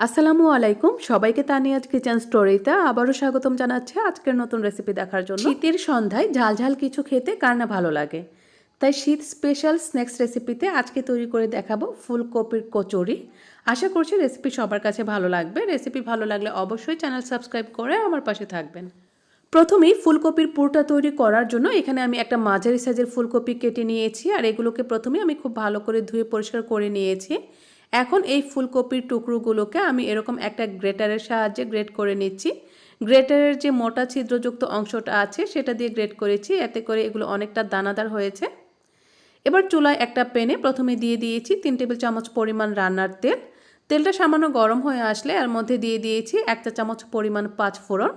আসসালামু আলাইকুম। সবাইকে তানিয়াজ কিচেন স্টোরিতে আবারও স্বাগতম জানাচ্ছে আজকের নতুন রেসিপি দেখার জন্য। শীতের সন্ধ্যায় ঝাল ঝাল কিছু খেতে কার না ভালো লাগে? তাই শীত স্পেশাল স্ন্যাক্স রেসিপিতে আজকে তৈরি করে দেখাবো ফুলকপির কচুরি। আশা করছি রেসিপি সবার কাছে ভালো লাগবে। রেসিপি ভালো লাগলে অবশ্যই চ্যানেল সাবস্ক্রাইব করে আমার পাশে থাকবেন। প্রথমেই ফুলকপির পুরটা তৈরি করার জন্য এখানে আমি একটা মাঝারি সাইজের ফুলকপি কেটে নিয়েছি আর এগুলোকে প্রথমে আমি খুব ভালো করে ধুয়ে পরিষ্কার করে নিয়েছি। এখন এই ফুলকপির টুকরোগুলোকে আমি এরকম একটা গ্রেটারের সাহায্যে গ্রেট করে নিচ্ছি। গ্রেটারের যে মোটা ছিদ্রযুক্ত অংশটা আছে, সেটা দিয়ে গ্রেট করেছি। এতে করে এগুলো অনেকটা দানাদার হয়েছে। এবার চুলায় একটা প্যানে প্রথমে দিয়ে দিয়েছি তিন টেবিল চামচ পরিমাণ রান্নার তেল। তেলটা সামান্য গরম হয়ে আসলে এর মধ্যে দিয়ে দিয়েছি একটা চামচ পরিমাণ পাঁচ ফোড়ন।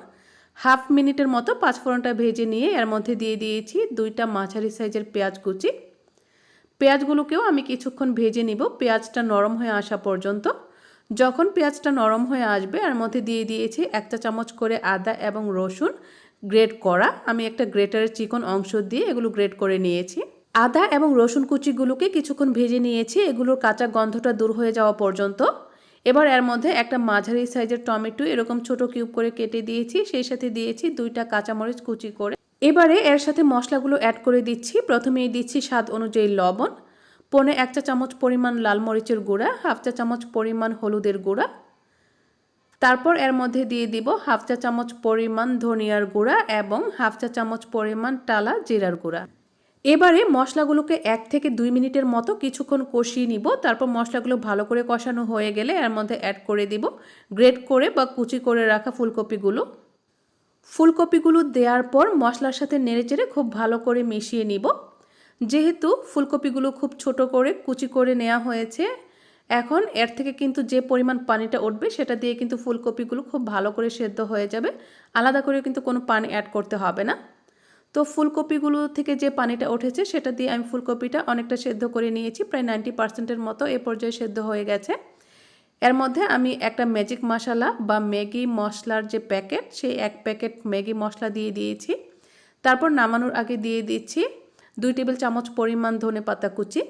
হাফ মিনিটের মতো পাঁচ ফোড়নটা ভেজে নিয়ে এর মধ্যে দিয়ে দিয়েছি দুইটা মাঝারি সাইজের পেঁয়াজ কুচি। পেঁয়াজগুলোকেও আমি কিছুক্ষণ ভেজে নিব। পেঁয়াজটা নরম হয়ে আসা পর্যন্ত। যখন পেঁয়াজটা নরম হয়ে আসবে, এর মধ্যে দিয়ে দিয়েছি একটা চামচ করে আদা এবং রসুন গ্রেট করা। আমি একটা গ্রেটারের চিকন অংশ দিয়ে এগুলো গ্রেট করে নিয়েছি। আদা এবং রসুন কুচিগুলোকে কিছুক্ষণ ভেজে নিয়েছি। এগুলোর কাঁচা গন্ধটা দূর হয়ে যাওয়া পর্যন্ত। এবার এর মধ্যে একটা মাঝারি সাইজের টমেটো এরকম ছোট কিউব করে কেটে দিয়েছি। সেই সাথে দিয়েছি দুইটা কাঁচামরিচ কুচি করে এবারে এর সাথে মশলাগুলো অ্যাড করে দিচ্ছি। প্রথমেই দিচ্ছি স্বাদ অনুযায়ী লবণ, পনে এক চা চামচ পরিমাণ লাল মরিচের গুঁড়া, হাফ চা চামচ পরিমাণ হলুদের গুঁড়া। তারপর এর মধ্যে দিয়ে দিব হাফ চা চামচ পরিমাণ ধনিয়ার গুঁড়া এবং হাফ চা চামচ পরিমাণ টালা জিরার গুঁড়া। এবারে মশলাগুলোকে এক থেকে দুই মিনিটের মতো কিছুক্ষণ কষিয়ে নিব। তারপর মশলাগুলো ভালো করে কষানো হয়ে গেলে এর মধ্যে অ্যাড করে দিব। গ্রেট করে বা কুচি করে রাখা ফুলকপিগুলো। ফুলকপিগুলো দেওয়ার পর মশলার সাথে নেড়েচেড়ে খুব ভালো করে মিশিয়ে নিব। যেহেতু ফুলকপিগুলো খুব ছোট করে, কুচি করে নেওয়া হয়েছে, এখন এর থেকে কিন্তু যে পরিমাণ পানিটা উঠবে সেটা দিয়ে কিন্তু ফুলকপিগুলো খুব ভালো করে সেদ্ধ হয়ে যাবে। আলাদা করে কিন্তু কোনো পানি অ্যাড করতে হবে না। তো ফুলকপিগুলো থেকে যে পানিটা উঠেছে সেটা দিয়ে আমি ফুলকপিটা অনেকটা সেদ্ধ করে নিয়েছি, প্রায় নাইনটি পার্সেন্টের মতো এ পর্যায়ে সেদ্ধ হয়ে গেছে। এর মধ্যে আমি একটা ম্যাজিক মশলা বা ম্যাগি মশলার যে প্যাকেট সেই এক প্যাকেট ম্যাগি মশলা দিয়ে দিয়েছি। তারপর নামানোর আগে দিয়ে দিচ্ছি দুই টেবিল চামচ পরিমাণ ধনে পাতা কুচি।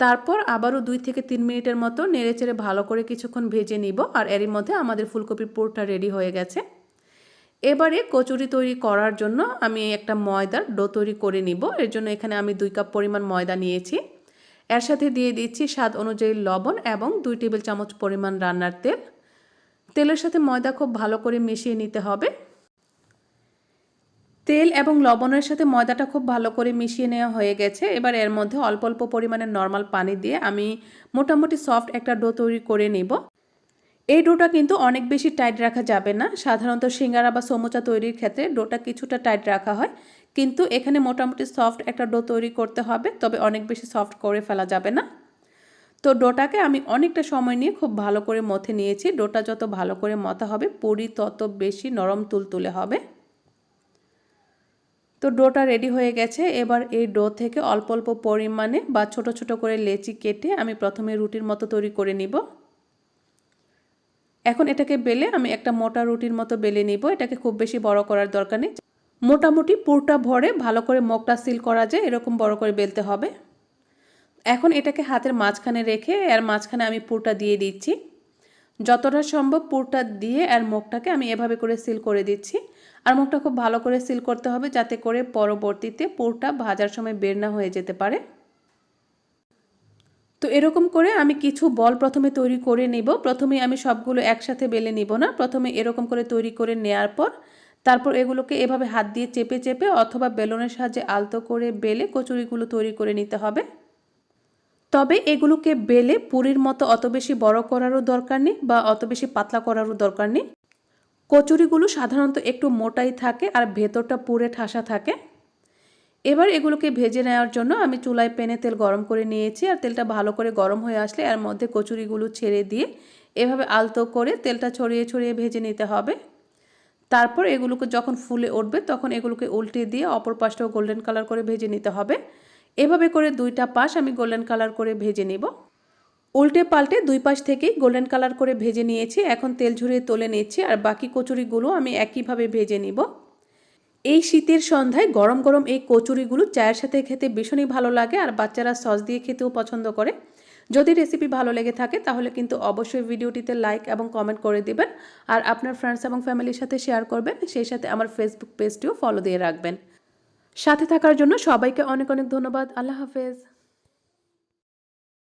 তারপর আবারও দুই থেকে তিন মিনিটের মতো নেড়েচেড়ে ভালো করে কিছুক্ষণ ভেজে নিব আর এরই মধ্যে আমাদের ফুলকপির পুরটা রেডি হয়ে গেছে। এবারে কচুরি তৈরি করার জন্য আমি একটা ময়দার ডো তৈরি করে নিব। এর জন্য এখানে আমি দুই কাপ পরিমাণ ময়দা নিয়েছি। এর সাথে দিয়ে দিচ্ছি স্বাদ অনুযায়ী লবণ এবং দুই টেবিল চামচ পরিমাণ রান্নার তেল। তেলের সাথে ময়দা খুব ভালো করে মিশিয়ে নিতে হবে। তেল এবং লবণের সাথে ময়দাটা খুব ভালো করে মিশিয়ে নেওয়া হয়ে গেছে। এবার এর মধ্যে অল্প অল্প পরিমাণে নর্মাল পানি দিয়ে আমি মোটামুটি সফট একটা ডো তৈরি করে নিব। এই ডোটা কিন্তু অনেক বেশি টাইট রাখা যাবে না। সাধারণত সিঙ্গারা বা সমুচা তৈরির ক্ষেত্রে ডোটা কিছুটা টাইট রাখা হয়। কিন্তু এখানে মোটামুটি সফট একটা ডো তৈরি করতে হবে, তবে অনেক বেশি সফট করে ফেলা যাবে না। তো ডোটাকে আমি অনেকটা সময় নিয়ে খুব ভালো করে মথে নিয়েছি। ডোটা যত ভালো করে মথা হবে, পুরি তত বেশি নরম তুলতুলে হবে। তো ডোটা রেডি হয়ে গেছে। এবার এই ডো থেকে অল্প অল্প পরিমাণে বা ছোট ছোট করে লেচি কেটে আমি প্রথমে রুটির মতো তৈরি করে নিব। এখন এটাকে বেলে আমি একটা মোটা রুটির মতো বেলে নিব। এটাকে খুব বেশি বড় করার দরকার নেই। মোটামুটি পুরটা ভরে ভালো করে মগটা সিল করা যায়, এরকম বড় করে বেলতে হবে। এখন এটাকে হাতের মাঝখানে রেখে এর মাঝখানে আমি পুরটা দিয়ে দিচ্ছি। যতটা সম্ভব পুরটা দিয়ে আর মুখটাকে আমি এভাবে করে সিল করে দিচ্ছি। আর মুখটা খুব ভালো করে সিল করতে হবে যাতে করে পরবর্তীতে পুরটা ভাজার সময় বের না হয়ে যেতে পারে। তো এরকম করে আমি কিছু বল প্রথমে তৈরি করে নেব। প্রথমে আমি সবগুলো একসাথে বেলে নিব না। প্রথমে এরকম করে তৈরি করে নেয়ার পর তারপর এগুলোকে এভাবে হাত দিয়ে চেপে চেপে অথবা বেলনের সাহায্যে আলতো করে বেলে কচুরিগুলো তৈরি করে নিতে হবে। তবে এগুলোকে বেলে পুরীর মতো অত বেশি বড় করারও দরকার নেই বা অত বেশি পাতলা করারও দরকার নেই। কচুরিগুলো সাধারণত একটু মোটাই থাকে আর ভেতরটা পুরে ঠাসা থাকে। এবার এগুলোকে ভেজে নেওয়ার জন্য আমি চুলায় প্যানে তেল গরম করে নিয়েছি আর তেলটা ভালো করে গরম হয়ে আসলে এর মধ্যে কচুরিগুলো ছেড়ে দিয়ে এভাবে আলতো করে তেলটা ছড়িয়ে ছড়িয়ে ভেজে নিতে হবে। তারপর এগুলোকে যখন ফুলে উঠবে তখন এগুলোকে উল্টে দিয়ে অপর পাশটাও গোল্ডেন কালার করে ভেজে নিতে হবে। এভাবে করে দুইটা পাশ আমি গোল্ডেন কালার করে ভেজে নেব। উল্টে পাল্টে দুই পাশ থেকেই গোল্ডেন কালার করে ভেজে নিয়েছি। এখন তেল ঝরিয়ে তুলে নিচ্ছি আর বাকি কচুরিগুলো আমি একইভাবে ভেজে নিব। এই শীতের সন্ধ্যায় গরম গরম এই কচুরিগুলো চায়ের সাথে খেতে ভীষণই ভালো লাগে আর বাচ্চারা সস দিয়ে খেতেও পছন্দ করে। যদি রেসিপি ভালো লেগে থাকে তাহলে কিন্তু অবশ্যই ভিডিওটিতে লাইক এবং কমেন্ট করে দিবেন আর আপনার ফ্রেন্ডস এবং ফ্যামিলির সাথে শেয়ার করবেন, সেই সাথে আমার ফেসবুক পেজটিও ফলো দিয়ে রাখবেন। সাথে থাকার জন্য সবাইকে অনেক অনেক ধন্যবাদ। আল্লাহ হাফেজ।